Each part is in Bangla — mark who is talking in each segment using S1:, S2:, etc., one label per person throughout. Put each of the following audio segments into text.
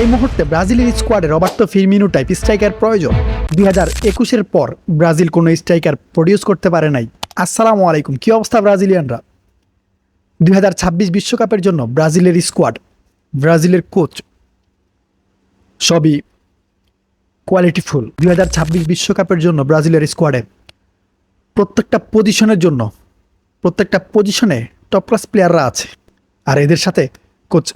S1: এই মুহূর্তে ব্রাজিলের স্কোয়াডে রবার্তো ফিরমিনো টাইপ স্ট্রাইকার প্রয়োজন। দুই হাজার একুশের পর ব্রাজিল কোনো স্ট্রাইকার প্রডিউস করতে পারে নাই। আসসালামু আলাইকুম, কী অবস্থা ব্রাজিলিয়ানরা? দুই হাজার ছাব্বিশ বিশ্বকাপের জন্য ব্রাজিলের স্কোয়াড, ব্রাজিলের কোচ সবই কোয়ালিটিফুল দুই হাজার ছাব্বিশ বিশ্বকাপের জন্য ব্রাজিলের স্কোয়াডে প্রত্যেকটা পজিশনের জন্য, প্রত্যেকটা পজিশনে টপ ক্লাস প্লেয়াররা আছে। আর এদের সাথে কোচ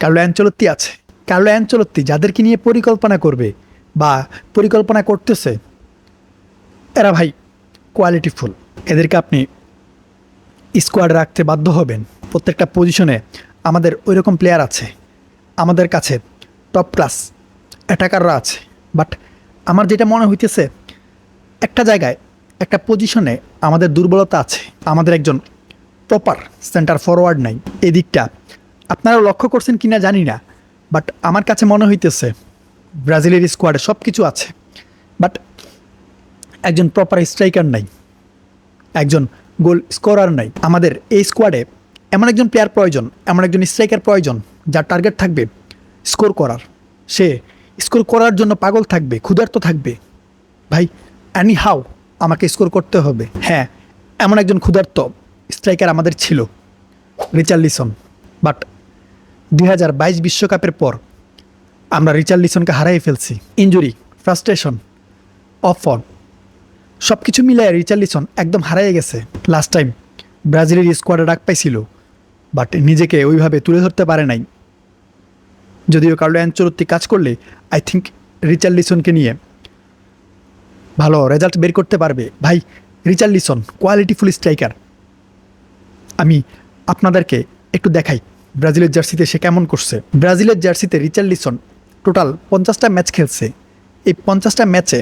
S1: কার্লো অ্যাঞ্চলত্তি আছে। কার্লো অ্যাঞ্চলত্তি যাদেরকে নিয়ে পরিকল্পনা করবে বা পরিকল্পনা করতেছে, এরা ভাই কোয়ালিটিফুল এদেরকে আপনি স্কোয়াড রাখতে বাধ্য হবেন। প্রত্যেকটা পজিশনে আমাদের ওই রকম প্লেয়ার আছে। আমাদের কাছে টপ ক্লাস অ্যাটাকাররা আছে। বাট আমার যেটা মনে হইতেছে, একটা জায়গায়, একটা পজিশনে আমাদের দুর্বলতা আছে। আমাদের একজন প্রপার সেন্টার ফরওয়ার্ড নাই। এদিকটা আপনারা লক্ষ্য করছেন কিনা জানি না। বাট আমার কাছে মনে হইতেছে ব্রাজিলের স্কোয়াডে সব কিছু আছে, বাট একজন প্রপার স্ট্রাইকার নাই, একজন গোল স্কোরার নাই। আমাদের এই স্কোয়াডে এমন একজন প্লেয়ার প্রয়োজন, এমন একজন স্ট্রাইকার প্রয়োজন, যার টার্গেট থাকবে স্কোর করার। সে স্কোর করার জন্য পাগল থাকবে, ক্ষুধার্ত থাকবে। ভাই অ্যানি হাউ আমাকে স্কোর করতে হবে। হ্যাঁ এমন একজন ক্ষুধার্ত স্ট্রাইকার আমাদের ছিল রিচার্লিসন বাট দুই বিশ্বকাপের পর আমরা রিচার্লিসনকে হারাই ফেলছি। ইঞ্জুরি ফ্রাস্ট্রেশন, অফ সব কিছু মিলিয়ে রিচার্লিসন একদম হারাই গেছে। লাস্ট টাইম ব্রাজিলের স্কোয়াডে ডাক পাইছিল, বাট নিজেকে ওইভাবে তুলে ধরতে পারে নাই। যদিও কার্লো অ্যাঞ্চলত্তি কাজ করলে আই থিঙ্ক রিচার্ড লিসনকে নিয়ে ভালো রেজাল্ট বের করতে পারবে। ভাই রিচার্লিসন কোয়ালিটিফুল স্ট্রাইকার আমি আপনাদেরকে একটু দেখাই। ব্রাজিলের জার্সিতে সে কেমন করছে? ব্রাজিলের জার্সিতে রিচার্লিসন টোটাল পঞ্চাশটা ম্যাচ খেলছে। এই পঞ্চাশটা ম্যাচে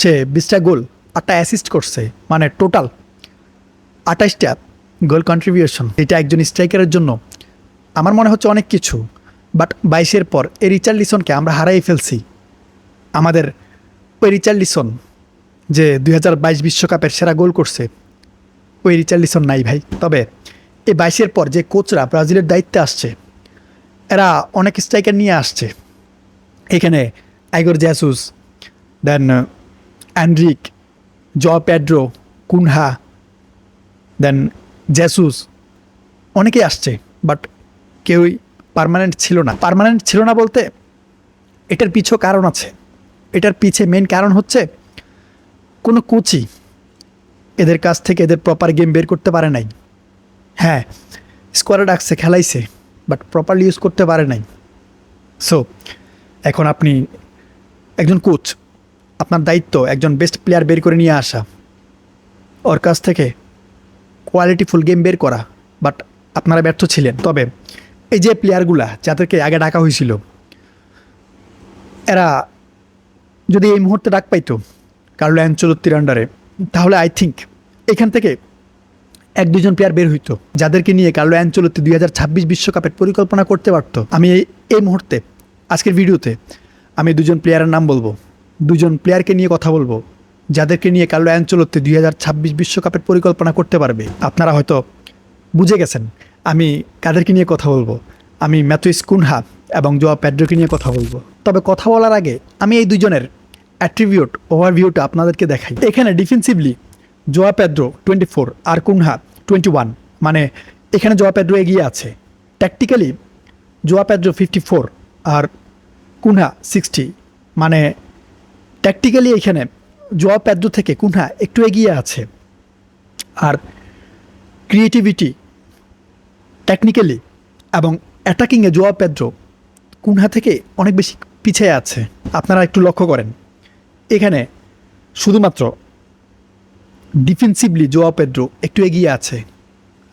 S1: সে বিশটা গোল, আটটা অ্যাসিস্ট করছে। মানে টোটাল আঠাশটা গোল কন্ট্রিবিউশন এটা একজন স্ট্রাইকারের জন্য আমার মনে হচ্ছে অনেক কিছু। বাট বাইশের পর এই রিচার্লিসনকে আমরা হারাই ফেলছি। আমাদের ওই রিচার্লিসন যে দুই বিশ্বকাপের সেরা গোল করছে, ওই রিচার্লিসন নাই ভাই। তবে এই বাইশের পর যে কোচরা ব্রাজিলের দায়িত্বে আসছে, এরা অনেক স্ট্রাইকার নিয়ে আসছে। এখানে আইগর জ্যাসুস দেন অ্যান্ড্রিক জ প্যাড্রো কুনহা দেন জ্যাসুস অনেকেই আসছে বাট কেউই পার্মানেন্ট ছিল না। পারমানেন্ট ছিল না বলতে এটার পিছু কারণ আছে। এটার পিছে মেন কারণ হচ্ছে কোনো কোচই এদের কাছ থেকে এদের প্রপার গেম বের করতে পারে নাই। হ্যাঁ স্কোয়ারে ডাকছে, খেলাইছে বাট প্রপারলি ইউজ করতে পারে নাই। সো এখন আপনি একজন কোচ আপনার দায়িত্ব একজন বেস্ট প্লেয়ার বের করে নিয়ে আসা, ওর কাছ থেকে কোয়ালিটিফুল গেম বের করা বাট আপনারা ব্যর্থ ছিলেন। তবে এই যে প্লেয়ারগুলা যাদেরকে আগে ডাকা হয়েছিল, এরা যদি এই মুহূর্তে ডাক পাইতো, কার্লো অ্যাঞ্চলত্তির আন্ডারে তাহলে আই থিঙ্ক এখান থেকে এক দুজন প্লেয়ার বের হইতো, যাদেরকে নিয়ে কার্লো অ্যাঞ্চলত্তি দুই হাজার ছাব্বিশ বিশ্বকাপের পরিকল্পনা করতে পারতো। আমি এই এই মুহূর্তে, আজকের ভিডিওতে, আমি দুজন প্লেয়ারের নাম বলব। দুজন প্লেয়ারকে নিয়ে কথা বলব, যাদেরকে নিয়ে কার্লো অ্যাঞ্চলত্তি দুই হাজার ছাব্বিশ বিশ্বকাপের পরিকল্পনা করতে পারবে। আপনারা হয়তো বুঝে গেছেন, আমি কাদেরকে নিয়ে কথা বলব? আমি ম্যাথুইস কুনহা এবং জোয়া প্যাড্রোকে নিয়ে কথা বলব। তবে কথা বলার আগে, আমি এই দুজনের অ্যাট্রিবিউট, ওভারভিউটা আপনাদেরকে দেখাই। এখানে defensively Joao Pedro twenty four, আর কুনহা টোয়েন্টি ওয়ান। মানে এখানে জোয়া প্যাড্রো এগিয়ে আছে। Tactically Joao Pedro fifty four আর কুনহা সিক্সটি। মানে ট্যাকটিক্যালি এখানে জোয়া প্যাড্রো থেকে কুনহা একটু এগিয়ে আছে। আর ক্রিয়েটিভিটি টেকনিক্যালি এবং অ্যাটাকিংয়ে জোয়া পেদ্রো কুনহা থেকে অনেক বেশি পিছিয়ে আছে। আপনারা একটু লক্ষ্য করেন। এখানে শুধুমাত্র ডিফেন্সিভলি জোয়া পেদ্রো একটু এগিয়ে আছে।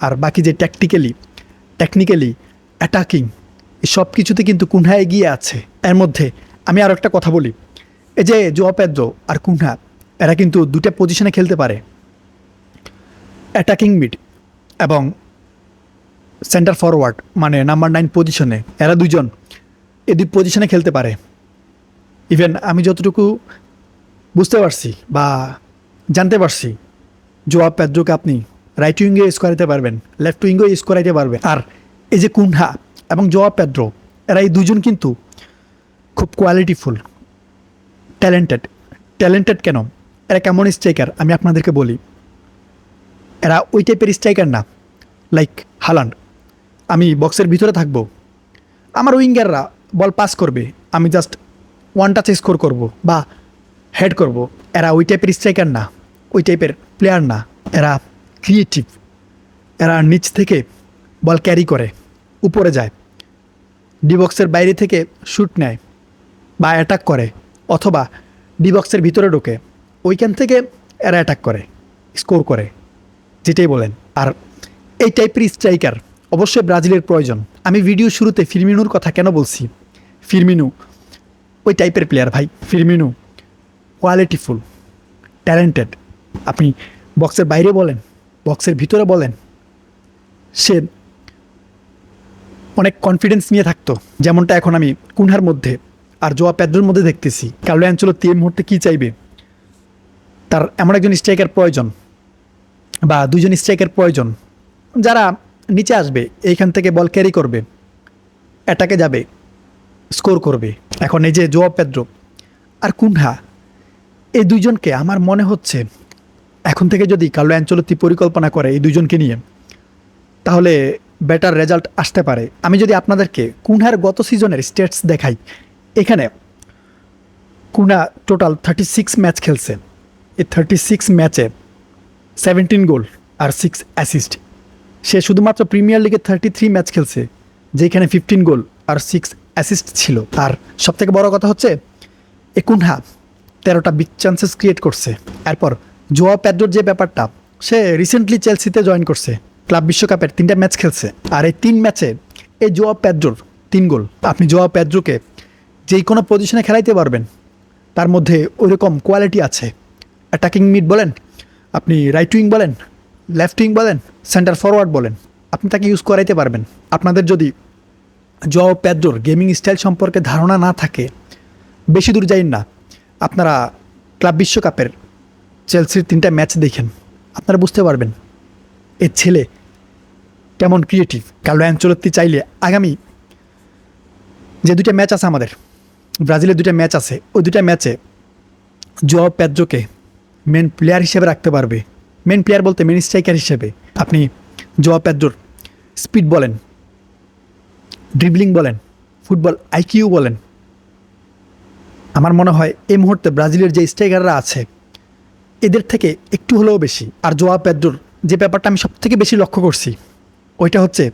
S1: আর বাকি যে ট্যাকটিক্যালি টেকনিক্যালি অ্যাটাকিং সব কিছুতে কিন্তু কুনহা এগিয়ে আছে। এর মধ্যে আমি আরও একটা কথা বলি। এই যে জোয়া পেদ্রো আর কুনহা, এরা কিন্তু দুটা পজিশনে খেলতে পারে। অ্যাটাকিং মিড এবং সেন্টার ফরওয়ার্ড মানে নাম্বার নাইন পজিশনে এরা দুজন এই দুই পজিশনে খেলতে পারে। ইভেন আমি যতটুকু বুঝতে পারছি বা জানতে পারছি জোয়াব প্যাদ্রোকে আপনি রাইট উইঙ্গে ইউজ করাইতে পারবেন লেফট উইঙ্গেও ইউজ করাইতে পারবেন। আর এই যে কুনহা এবং জোয়াব প্যাদ্রো এরা এই দুজন কিন্তু খুব কোয়ালিটিফুল ট্যালেন্টেড ট্যালেন্টেড কেন? এরা কেমন স্ট্রাইকার আমি আপনাদেরকে বলি। এরা ওই টাইপের স্ট্রাইকার না লাইক হালান্ড। আমি বক্সের ভিতরে থাকব। আমার উইঙ্গাররা বল পাস করবে, আমি জাস্ট ওয়ান টাচে স্কোর করব বা হেড করব। এরা ওই টাইপের স্ট্রাইকার না। ওই টাইপের প্লেয়ার না। এরা ক্রিয়েটিভ এরা নিচ থেকে বল ক্যারি করে, উপরে যায়। ডিবক্সের বাইরে থেকে শ্যুট নেয় বা অ্যাটাক করে অথবা ডিবক্সের ভিতরে ঢোকে। ওইখান থেকে এরা অ্যাটাক করে স্কোর করে, যেটাই বলেন। আর এই টাইপের স্ট্রাইকার অবশ্যই ব্রাজিলের প্রয়োজন। আমি ভিডিও শুরুতে ফিরমিনুর কথা কেন বলছি? ফিরমিনু ওই টাইপের প্লেয়ার ভাই ফিরমিনু কোয়ালিটিফুল ট্যালেন্টেড আপনি বক্সের বাইরে বলেন, বক্সের ভিতরে বলেন, সে অনেক কনফিডেন্স নিয়ে থাকতো। যেমনটা এখন আমি কুনহার মধ্যে আর জোয়া প্যাদ্রোর মধ্যে দেখতেছি। কার্লো অ্যাঞ্চলতি এই মুহূর্তে কী চাইবে? তার এমন একজন স্ট্রাইকার প্রয়োজন বা দুজন স্ট্রাইকার প্রয়োজন। যারা নিচে আসবে, এইখান থেকে বল ক্যারি করবে অ্যাটাকে যাবে স্কোর করবে। এখন এই যে জোয়া পেদ্রো আর কুনহা, এই দুইজনকে আমার মনে হচ্ছে এখন থেকে যদি কার্লো অ্যাঞ্চলতি পরিকল্পনা করে এই দুজনকে নিয়ে, তাহলে বেটার রেজাল্ট আসতে পারে। আমি যদি আপনাদেরকে কুনহার গত সিজনের স্টেটস দেখাই, এখানে Cunha total thirty six match খেলছে। এই থার্টি সিক্স ম্যাচে সেভেন্টিন গোল আর সিক্স অ্যাসিস্ট সে শুধুমাত্র প্রিমিয়ার লিগে থার্টি থ্রি ম্যাচ খেলছে, যেখানে ফিফটিন গোল আর সিক্স অ্যাসিস্ট ছিল। আর সবথেকে বড় কথা হচ্ছে, এ কুনহা তেরোটা বিগ চান্সেস ক্রিয়েট করছে। এরপর জোয়া প্যাড্রোর যে ব্যাপারটা, সে রিসেন্টলি চেলসিতে জয়েন করছে ক্লাব বিশ্বকাপের তিনটা ম্যাচ খেলছে। আর এই তিন ম্যাচে এই জোয়া প্যাড্রোর তিন গোল। আপনি জোয়া প্যাড্রোকে যেই কোনো পজিশনে খেলাইতে পারবেন, তার মধ্যে ওইরকম কোয়ালিটি আছে। অ্যাটাকিং মিড বলেন, আপনি রাইট উইং বলেন লেফট উইং বলেন সেন্টার ফরওয়ার্ড বলেন, আপনি তাকে ইউজ করাইতে পারবেন। আপনাদের যদি জোয়া প্যাড্রোর গেমিং স্টাইল সম্পর্কে ধারণা না থাকে, বেশি দূর যাইন না। আপনারা ক্লাব বিশ্বকাপের চেলসির তিনটা ম্যাচ দেখেন, আপনারা বুঝতে পারবেন এ ছেলে কেমন ক্রিয়েটিভ কালো অ্যাঞ্চলত্তি চাইলে আগামী যে দুইটা ম্যাচ আছে আমাদের, ব্রাজিলের দুইটা ম্যাচ আছে, ওই দুটা ম্যাচে জোয়া প্যাদ্রোকে মেন প্লেয়ার হিসেবে রাখতে পারবে। মেন প্লেয়ার বলতে মেন স্ট্রাইকার হিসেবে। আপনি জোয়া প্যাদ্রোর স্পিড বলেন ড্রিবলিং বলেন ফুটবল আইকিউ বলেন, আমার মনে হয় এই মুহূর্তে ব্রাজিলের যে স্ট্রাইকাররা আছে এদের থেকে একটু হলেও বেশি। আর জোয়া প্যাদ্রোর যে ব্যাপারটা আমি সব থেকে বেশি লক্ষ্য করছি, ওইটা হচ্ছে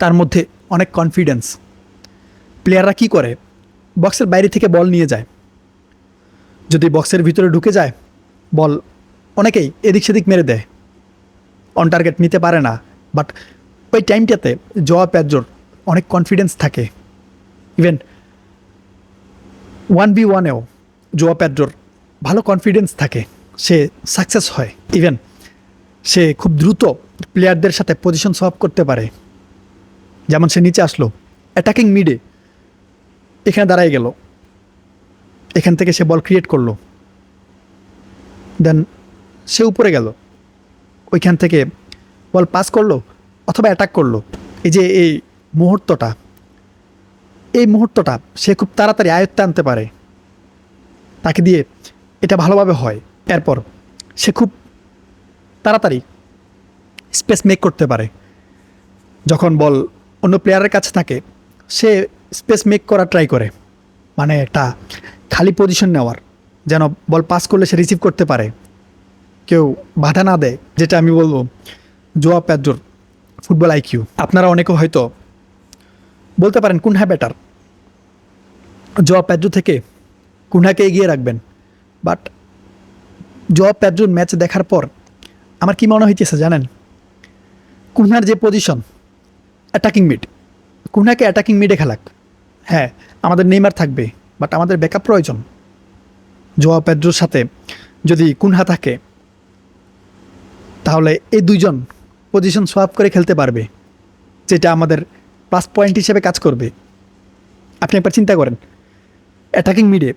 S1: তার মধ্যে অনেক কনফিডেন্স প্লেয়াররা কি করে? বক্সের বাইরে থেকে বল নিয়ে যায়। যদি বক্সের ভিতরে ঢুকে যায়, বল অনেকেই এদিক সেদিক মেরে দেয়। অন টার্গেট নিতে পারে না। বাট ওই টাইমটাতে জোয়া প্যাজোর অনেক কনফিডেন্স থাকে। ইভেন ওয়ান বি ওয়ানেও জোয়া প্যাড্রোর ভালো কনফিডেন্স থাকে, সে সাকসেস হয়। ইভেন সে খুব দ্রুত প্লেয়ারদের সাথে পজিশন সোয়াপ করতে পারে। যেমন সে নিচে আসলো অ্যাটাকিং মিডে এখানে দাঁড়ায় গেল। এখান থেকে সে বল ক্রিয়েট করল। দেন সে উপরে গেল। ওইখান থেকে বল পাস করল অথবা অ্যাটাক করল। এই যে এই মুহূর্তটা এই মুহূর্তটা সে খুব তাড়াতাড়ি আয়ত্তে আনতে পারে। তাকে দিয়ে এটা ভালোভাবে হয়। এরপর সে খুব তাড়াতাড়ি স্পেস মেক করতে পারে। যখন বল অন্য প্লেয়ারের কাছে থাকে, সে স্পেস মেক করা ট্রাই করে। মানে একটা খালি পজিশন নেওয়ার, যেন বল পাস করলে সে রিসিভ করতে পারে। কেউ বাধা না দেয়, যেটা আমি বলব জোয়া প্যাদ্রোর ফুটবল আইকিউ আপনারা অনেকে হয়তো বলতে পারেন, কুনহা ব্যাটার জোয়া প্যাদ্রো থেকে কুনহাকে এগিয়ে রাখবেন। বাট জোয়া প্যাদ্রোর ম্যাচ দেখার পর আমার কি মনে হইতেছে জানেন? কুনহার যে পজিশন অ্যাটাকিং মিড কুনহাকে অ্যাটাকিং মিডে খেলাক। হ্যাঁ আমাদের নেইমার থাকবে বাট আমাদের ব্যাকআপ প্রয়োজন। জোয়া প্যাদ্রোর সাথে যদি কুনহা থাকে, তাহলে এই দুইজন পজিশন সোয়াপ করে খেলতে পারবে, যেটা আমাদের প্লাস পয়েন্ট হিসেবে কাজ করবে। আপনি একবার চিন্তা করেন অ্যাটাকিং মিডে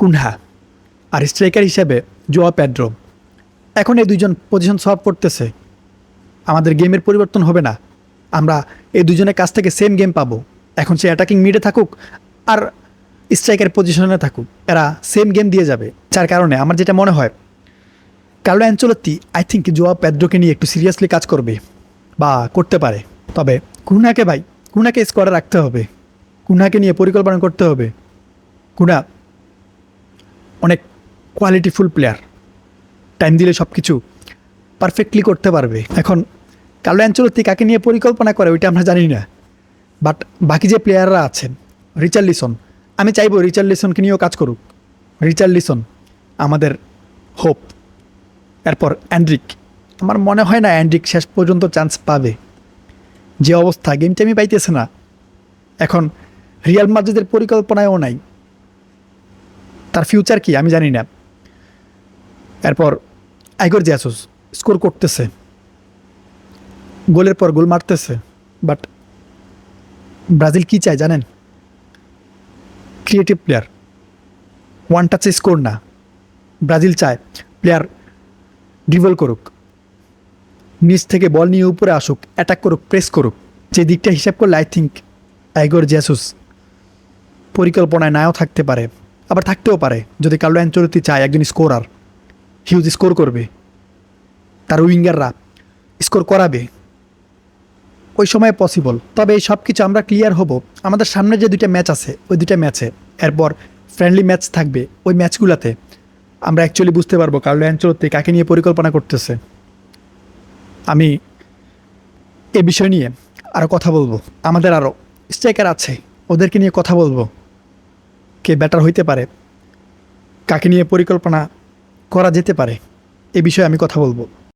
S1: কুনহা আর স্ট্রাইকার হিসেবে জোয়া প্যাড্রো এখন এই দুইজন পজিশন সোয়াপ করতেছে। আমাদের গেমের পরিবর্তন হবে না। আমরা এই দুজনের কাছ থেকে সেম গেম পাবো। এখন সে অ্যাটাকিং মিডে থাকুক আর স্ট্রাইকার পজিশনে থাকুক। এরা সেম গেম দিয়ে যাবে। যার কারণে আমার যেটা মনে হয়, Carlo Ancelotti I think Joao প্যাদ্রোকে নিয়ে একটু সিরিয়াসলি কাজ করবে বা করতে পারে। তবে কুনাকে ভাই কুনাকে স্কোয়াডে রাখতে হবে। কুনাকে নিয়ে পরিকল্পনা করতে হবে। কুনা অনেক কোয়ালিটিফুল প্লেয়ার টাইম দিলে সব কিছু পারফেক্টলি করতে পারবে। এখন কার্লো অ্যাঞ্চলত্তি কাকে নিয়ে পরিকল্পনা করে ওইটা আমরা জানি না। বাট বাকি যে প্লেয়াররা আছেন রিচার্ড লিসন আমি চাইব রিচার্ড লিসনকে নিয়েও কাজ করুক। রিচার্ড লিসন আমাদের হোপ এরপর অ্যান্ড্রিক আমার মনে হয় না অ্যান্ড্রিক শেষ পর্যন্ত চান্স পাবে। যে অবস্থা গেমটা আমি পাইতেছে না। এখন রিয়াল মাদ্রিদের পরিকল্পনায়ও নাই। তার ফিউচার কি, আমি জানি না। এরপর আইগর জিয়াসুস স্কোর করতেছে। গোলের পর গোল মারতেছে। বাট ব্রাজিল কি চায় জানেন? Creative player. ওয়ান টাচে স্কোর না। ব্রাজিল চায় প্লেয়ার ড্রিবল করুক। নিচ থেকে বল নিয়ে উপরে আসুক, অ্যাটাক করুক, প্রেস করুক। যে দিকটা হিসাব করলে আই থিঙ্ক আইগর জ্যাসুস পরিকল্পনায় নাও থাকতে পারে, আবার থাকতেও পারে। যদি কার্লো অ্যাঞ্চলতি চায় একজন স্কোরার। হিউজ স্কোর করবে। তার উইঙ্গাররা স্কোর করাবে। ওই সময় পসিবল তবে এই সব কিছু আমরা ক্লিয়ার হব। আমাদের সামনে যে দুইটা ম্যাচ আছে, ওই দুইটা ম্যাচে এরপর ফ্রেন্ডলি ম্যাচ থাকবে ওই ম্যাচগুলোতে আমরা অ্যাকচুয়ালি বুঝতে পারব কার্লো অ্যাঞ্চলতে কাকে নিয়ে পরিকল্পনা করতেছে। আমি এ বিষয় নিয়ে আরও কথা বলব। আমাদের আরও স্ট্রাইকার আছে, ওদেরকে নিয়ে কথা বলব। কে ব্যাটার হইতে পারে, কাকে নিয়ে পরিকল্পনা করা যেতে পারে। এ বিষয়ে আমি কথা বলব।